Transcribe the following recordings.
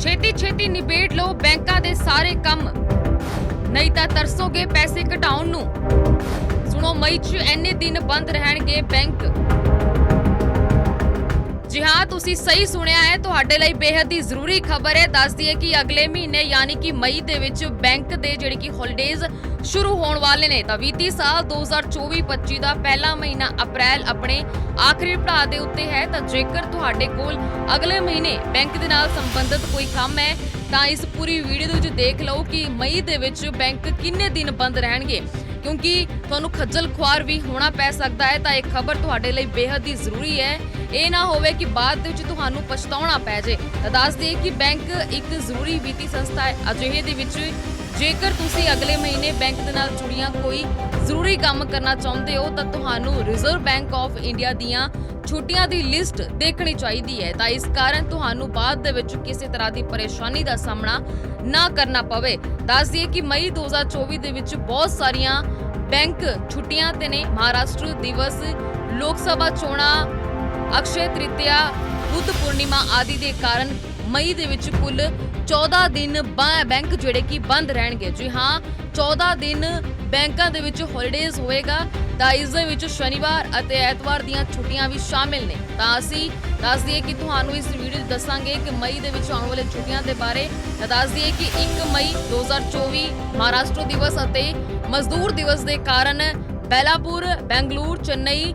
ਛੇਤੀ ਛੇਤੀ ਨਿਬੇੜ ਲਓ ਬੈਂਕਾਂ ਦੇ ਸਾਰੇ ਕੰਮ। ਨਹੀਂ ਤਾਂ ਤਰਸੋਗੇ ਪੈਸੇ ਘਟਾਉਣ ਨੂੰ। ਸੁਣੋ, ਮਈ 'ਚ ਇੰਨੇ ਦਿਨ ਬੰਦ ਰਹਿਣਗੇ ਬੈਂਕ। ਜੀ ਹਾਂ, ਤੁਸੀਂ ਸਹੀ ਸੁਣਿਆ ਹੈ। ਤੁਹਾਡੇ ਲਈ ਬੇहद ਹੀ ਜ਼ਰੂਰੀ ਖਬਰ ਹੈ। ਦੱਸਦੀ ਹੈ ਕਿ ਅਗਲੇ ਮਹੀਨੇ ਯਾਨੀ ਕਿ ਮਈ ਦੇ ਵਿੱਚ ਬੈਂਕ ਦੇ ਜਿਹੜੇ ਕਿ ਹੌਲੀਡੇਜ਼ ਸ਼ੁਰੂ ਹੋਣ ਵਾਲੇ ਨੇ, ਤਾਂ ਵੀਤੀ ਸਾਲ 2024-25 ਦਾ ਪਹਿਲਾ ਮਹੀਨਾ ਅਪ੍ਰੈਲ ਆਪਣੇ ਆਖਰੀ ਪੜਾਅ ਦੇ ਉੱਤੇ ਹੈ। ਤਾਂ ਜੇਕਰ ਤੁਹਾਡੇ ਕੋਲ ਅਗਲੇ ਮਹੀਨੇ ਬੈਂਕ ਦੇ ਨਾਲ ਸੰਬੰਧਿਤ ਕੋਈ ਕੰਮ ਹੈ, ਤਾਂ ਇਸ ਪੂਰੀ ਵੀਡੀਓ ਦੇ ਵਿੱਚ ਦੇਖ ਲਓ ਕਿ ਮਈ ਦੇ ਵਿੱਚ ਬੈਂਕ ਕਿੰਨੇ ਦਿਨ ਬੰਦ ਰਹਿਣਗੇ। ਕਿਉਂਕਿ ਤੁਹਾਨੂੰ ਖੱਜਲ ਖੁਆਰ ਵੀ ਹੋਣਾ ਪੈ ਸਕਦਾ ਹੈ, ਤਾਂ ਇਹ ਖਬਰ ਤੁਹਾਡੇ ਲਈ ਬੇहद ਹੀ ਜ਼ਰੂਰੀ ਹੈ। ਇਹ ਨਾ ਹੋਵੇ ਕਿ ਬਾਅਦ ਦੇ ਵਿੱਚ ਤੁਹਾਨੂੰ ਪਛਤਾਉਣਾ ਪੈ ਜੇ ਤਾਂ ਦੱਸ ਦਈਏ ਕਿ ਬੈਂਕ ਇੱਕ ਜ਼ਰੂਰੀ ਵਿੱਤੀ ਸੰਸਥਾ ਹੈ, ਅਜਿਹੇ ਦੇ ਵਿੱਚ ਜੇਕਰ ਤੁਸੀਂ ਅਗਲੇ ਮਹੀਨੇ ਬੈਂਕ ਦੇ ਨਾਲ ਜੁੜੀਆਂ ਕੋਈ ਜ਼ਰੂਰੀ ਕੰਮ ਕਰਨਾ ਚਾਹੁੰਦੇ ਹੋ, ਤਾਂ ਤੁਹਾਨੂੰ ਰਿਜ਼ਰਵ ਬੈਂਕ ਆਫ ਇੰਡੀਆ ਦੀਆਂ ਛੁੱਟੀਆਂ ਦੀ ਲਿਸਟ ਦੇਖਣੀ ਚਾਹੀਦੀ ਹੈ। ਤਾਂ ਇਸ ਕਾਰਨ ਤੁਹਾਨੂੰ ਬਾਅਦ ਦੇ ਵਿੱਚ ਕਿਸੇ ਤਰ੍ਹਾਂ ਦੀ ਪਰੇਸ਼ਾਨੀ ਦਾ ਸਾਹਮਣਾ ਨਾ ਕਰਨਾ ਪਵੇ। ਦੱਸ ਦਈਏ ਕਿ ਮਈ 2024 ਦੇ ਵਿੱਚ ਬਹੁਤ ਸਾਰੀਆਂ ਬੈਂਕ ਛੁੱਟੀਆਂ ਤੇ ਨੇ। ਮਹਾਰਾਸ਼ਟਰ ਦਿਵਸ, ਲੋਕ ਸਭਾ ਚੋਣਾਂ, ਅਕਸ਼ੇ ਤ੍ਰਿਤਿਆ, ਬੁੱਧ ਪੂਰਨਿਮਾ ਆਦਿ ਦੇ ਕਾਰਨ ਮਈ ਦੇ ਵਿੱਚ ਕੁੱਲ 14 ਦਿਨ ਬੈਂਕ ਜਿਹੜੇ ਕਿ ਬੰਦ ਰਹਿਣਗੇ। ਜੀ ਹਾਂ 14 ਦਿਨ ਬੈਂਕਾਂ ਦੇ ਵਿੱਚ ਹੌਲੀਡੇਜ਼ ਹੋਏਗਾ। ਤਾਂ ਇਸ ਦੇ ਵਿੱਚ ਸ਼ਨੀਵਾਰ ਅਤੇ ਐਤਵਾਰ ਦੀਆਂ ਛੁੱਟੀਆਂ ਵੀ ਸ਼ਾਮਿਲ ਨੇ। ਤਾਂ ਅਸੀਂ ਦੱਸ ਦਈਏ ਕਿ ਤੁਹਾਨੂੰ ਇਸ ਵੀਡੀਓ ਦੱਸਾਂਗੇ ਕਿ ਮਈ ਦੇ ਵਿੱਚ ਆਉਣ ਵਾਲੇ ਛੁੱਟੀਆਂ ਦੇ ਬਾਰੇ। ਤਾਂ ਦੱਸ ਦਈਏ ਕਿ 1 ਮਈ 2024 ਮਹਾਰਾਸ਼ਟਰ ਦਿਵਸ ਅਤੇ ਮਜ਼ਦੂਰ ਦਿਵਸ ਦੇ ਕਾਰਨ ਬੈਲਾਪੁਰ, ਬੈਂਗਲੁਰੂ, ਚੇਨਈ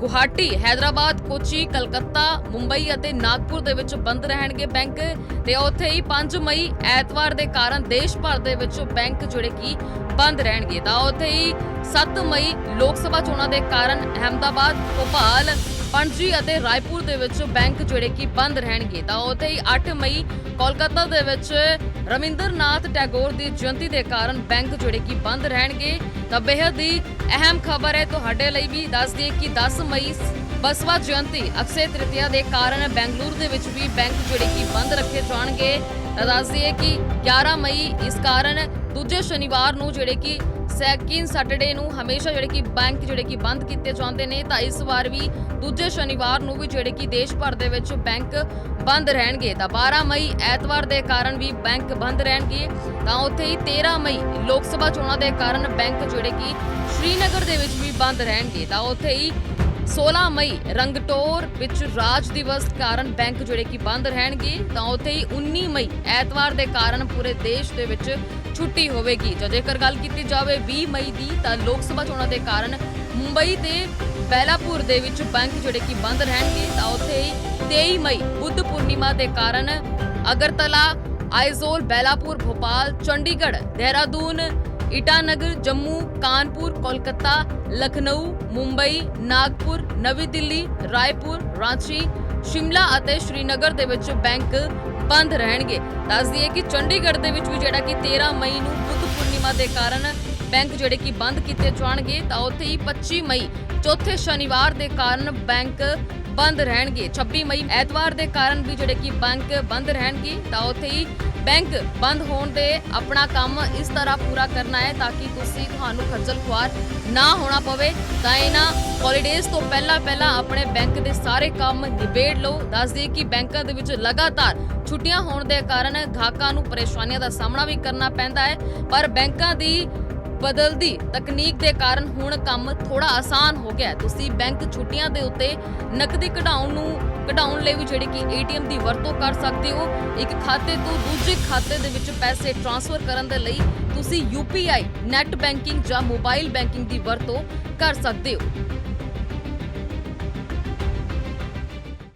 ਗੁਹਾਟੀ, ਹੈਦਰਾਬਾਦ, ਕੋਚੀ, ਕਲਕੱਤਾ, ਮੁੰਬਈ ਅਤੇ ਨਾਗਪੁਰ ਦੇ ਵਿੱਚ ਬੰਦ ਰਹਿਣਗੇ ਬੈਂਕ। ਤੇ ਉੱਥੇ ਹੀ 5 ਮਈ ਐਤਵਾਰ ਦੇ ਕਾਰਨ ਦੇਸ਼ ਭਰ ਦੇ ਵਿੱਚ ਬੈਂਕ ਜਿਹੜੇ ਕੀ ਬੰਦ ਰਹਿਣਗੇ। ਤਾਂ ਉੱਥੇ ਹੀ 7 ਮਈ ਲੋਕ ਸਭਾ ਚੋਣਾਂ ਦੇ ਕਾਰਨ ਅਹਮਦਾਬਾਦ, ਭੋਪਾਲ ਪਣਜੀ ਅਤੇ ਰਾਏਪੁਰ ਦੇ ਵਿੱਚ ਬੈਂਕ ਜਿਹੜੇ ਕਿ ਬੰਦ ਰਹਿਣਗੇ, ਤਾਂ ਉੱਥੇ ਹੀ 8 ਮਈ ਕੋਲਕਾਤਾ ਦੇ ਵਿੱਚ ਰਵਿੰਦਰਨਾਥ ਟੈਗੋਰ ਦੀ ਜਯੰਤੀ ਦੇ ਕਾਰਨ ਬੈਂਕ ਜਿਹੜੇ ਕਿ ਬੰਦ ਰਹਿਣਗੇ। ਤਾਂ ਬੇहद ਹੀ ਅਹਿਮ ਖਬਰ ਹੈ ਤੁਹਾਡੇ ਲਈ ਵੀ, ਦੱਸ ਦਈਏ ਕਿ 10 ਮਈ ਬਸਵਾ ਜਯੰਤੀ ਅਕਸ਼ੇ ਤ੍ਰਿਤੀਆ ਦੇ ਕਾਰਨ ਬੈਂਗਲੁਰੂ ਦੇ ਵਿੱਚ ਵੀ ਬੈਂਕ ਜਿਹੜੇ ਕਿ ਬੰਦ ਰੱਖੇ ਜਾਣਗੇ। ਤਾਂ ਦੱਸ ਦਈਏ ਕਿ 11 ਮਈ ਇਸ ਕਾਰਨ ਦੂਜੇ ਸ਼ਨੀਵਾਰ ਨੂੰ ਜਿਹੜੇ ਕਿ ਸੈਕਿੰਡ ਸੈਟਰਡੇ ਨੂੰ ਹਮੇਸ਼ਾ ਜਿਹੜੇ ਕਿ ਬੈਂਕ ਜਿਹੜੇ ਕਿ ਬੰਦ ਕੀਤੇ ਜਾਂਦੇ ਨੇ, ਤਾਂ ਇਸ ਵਾਰ ਵੀ ਦੂਜੇ ਸ਼ਨੀਵਾਰ ਨੂੰ ਵੀ ਜਿਹੜੇ ਕਿ ਦੇਸ਼ ਭਰ ਦੇ ਵਿੱਚ ਬੈਂਕ ਬੰਦ ਰਹਿਣਗੇ। ਤਾਂ 12 ਮਈ ਐਤਵਾਰ ਦੇ ਕਾਰਨ ਵੀ ਬੈਂਕ ਬੰਦ ਰਹਿਣਗੇ। ਤਾਂ ਉੱਥੇ ਹੀ 13 ਮਈ ਲੋਕ ਸਭਾ ਚੋਣਾਂ ਦੇ ਕਾਰਨ ਬੈਂਕ ਜਿਹੜੇ ਕਿ ਸ਼੍ਰੀਨਗਰ ਦੇ ਵਿੱਚ ਵੀ ਬੰਦ ਰਹਿਣਗੇ। ਤਾਂ ਉੱਥੇ ਹੀ 16 ਮਈ ਰੰਗਟੋਰ ਵਿੱਚ ਰਾਜ ਦਿਵਸ ਕਾਰਨ ਬੈਂਕ ਜਿਹੜੇ ਕਿ ਬੰਦ ਰਹਿਣਗੇ, ਤਾਂ ਉੱਥੇ ਹੀ 19 ਮਈ ਐਤਵਾਰ ਦੇ ਕਾਰਨ ਪੂਰੇ ਦੇਸ਼ ਦੇ ਵਿੱਚ ਛੁੱਟੀ ਹੋਵੇਗੀ। ਜਾਂ ਜੇਕਰ ਗੱਲ ਕੀਤੀ ਜਾਵੇ 20 ਮਈ ਦੀ, ਤਾਂ ਲੋਕ ਸਭਾ ਚੋਣਾਂ ਦੇ ਕਾਰਨ ਮੁੰਬਈ ਤੇ ਬੈਲਾਪੁਰ ਦੇ ਵਿੱਚ ਬੈਂਕ ਜਿਹੜੇ ਕਿ ਬੰਦ ਰਹਿਣਗੇ, ਤਾਂ ਉੱਥੇ ਹੀ 23 ਮਈ ਬੁੱਧ ਪੂਰਨਿਮਾ ਦੇ ਕਾਰਨ ਅਗਰਤਲਾ, ਆਈਜ਼ੋਲ, ਬੈਲਾਪੁਰ, ਭੋਪਾਲ, ਚੰਡੀਗੜ੍ਹ, ਦੇਹਰਾਦੂਨ ਈਟਾਨਗਰ ਜੰਮੂ ਕਾਨਪੁਰ ਕੋਲਕਾਤਾ ਲਖਨਊ ਮੁੰਬਈ ਨਾਗਪੁਰ ਨਵੀਂ ਦਿੱਲੀ ਰਾਏਪੁਰ ਰਾਂਚੀ ਸ਼ਿਮਲਾ ਅਤੇ ਸ਼੍ਰੀਨਗਰ ਦੇ ਵਿੱਚ ਬੈਂਕ ਬੰਦ ਰਹਿਣਗੇ ਦੱਸ ਦਈਏ ਕਿ ਚੰਡੀਗੜ੍ਹ ਦੇ ਵਿੱਚ ਵੀ ਜਿਹੜਾ ਕਿ 13 ਮਈ ਨੂੰ ਬੁੱਧ ਪੂਰਨਿਮਾ ਦੇ ਕਾਰਨ ਬੈਂਕ ਜਿਹੜੇ ਕਿ ਬੰਦ ਕੀਤੇ ਜਾਣਗੇ ਤਾਂ ਉੱਥੇ ਹੀ 25 ਮਈ ਚੌਥੇ ਸ਼ਨੀਵਾਰ ਦੇ ਕਾਰਨ ਬੈਂਕ ਬੰਦ ਰਹਿਣਗੇ 26 ਮਈ ਐਤਵਾਰ ਦੇ ਕਾਰਨ ਵੀ ਜਿਹੜੇ ਕਿ ਬੈਂਕ ਬੰਦ ਰਹਿਣਗੇ ਤਾਂ ਉੱਥੇ ਹੀ ਬੈਂਕ ਬੰਦ ਹੋਣ ਤੇ ਆਪਣਾ ਕੰਮ ਇਸ ਤਰ੍ਹਾਂ ਪੂਰਾ ਕਰਨਾ ਹੈ ਤਾਂ ਕਿ ਤੁਸੀਂ ਤੁਹਾਨੂੰ ਖੱਜਲ ਖੁਆਰ ਨਾ ਹੋਣਾ ਪਵੇ, ਤਾਂ ਇਹਨਾਂ ਹੌਲੀਡੇਜ਼ ਤੋਂ ਪਹਿਲਾਂ ਪਹਿਲਾਂ ਆਪਣੇ ਬੈਂਕ ਦੇ ਸਾਰੇ ਕੰਮ ਨਿਬੇੜ ਲਓ। ਦੱਸ ਦਈਏ ਕਿ ਬੈਂਕਾਂ ਦੇ ਵਿੱਚ ਲਗਾਤਾਰ ਛੁੱਟੀਆਂ ਹੋਣ ਦੇ ਕਾਰਨ ਗਾਹਕਾਂ ਨੂੰ ਪਰੇਸ਼ਾਨੀਆਂ ਦਾ ਸਾਹਮਣਾ ਵੀ ਕਰਨਾ ਪੈਂਦਾ ਹੈ, ਪਰ ਬੈਂਕਾਂ ਦੀ ਬਦਲਦੀ ਤਕਨੀਕ ਦੇ ਕਾਰਨ ਹੁਣ ਕੰਮ ਥੋੜਾ ਆਸਾਨ ਹੋ ਗਿਆ ਤੁਸੀਂ ਬੈਂਕ ਛੁੱਟੀਆਂ ਦੇ ਉੱਤੇ ਨਕਦੀ ਕਢਾਉਣ ਨੂੰ ਕਢਾਉਣ ਲਈ ਵੀ ਜਿਹੜੇ ਕਿ ਏਟੀਐਮ ਦੀ ਵਰਤੋਂ ਕਰ ਸਕਦੇ ਹੋ। ਇੱਕ ਖਾਤੇ ਤੋਂ ਦੂਜੇ ਖਾਤੇ ਦੇ ਵਿੱਚ ਪੈਸੇ ਟ੍ਰਾਂਸਫਰ ਕਰਨ ਦੇ ਲਈ ਤੁਸੀਂ UPI ਨੈਟ ਬੈਂਕਿੰਗ ਜਾਂ ਮੋਬਾਈਲ ਬੈਂਕਿੰਗ ਦੀ ਵਰਤੋਂ ਕਰ ਸਕਦੇ ਹੋ।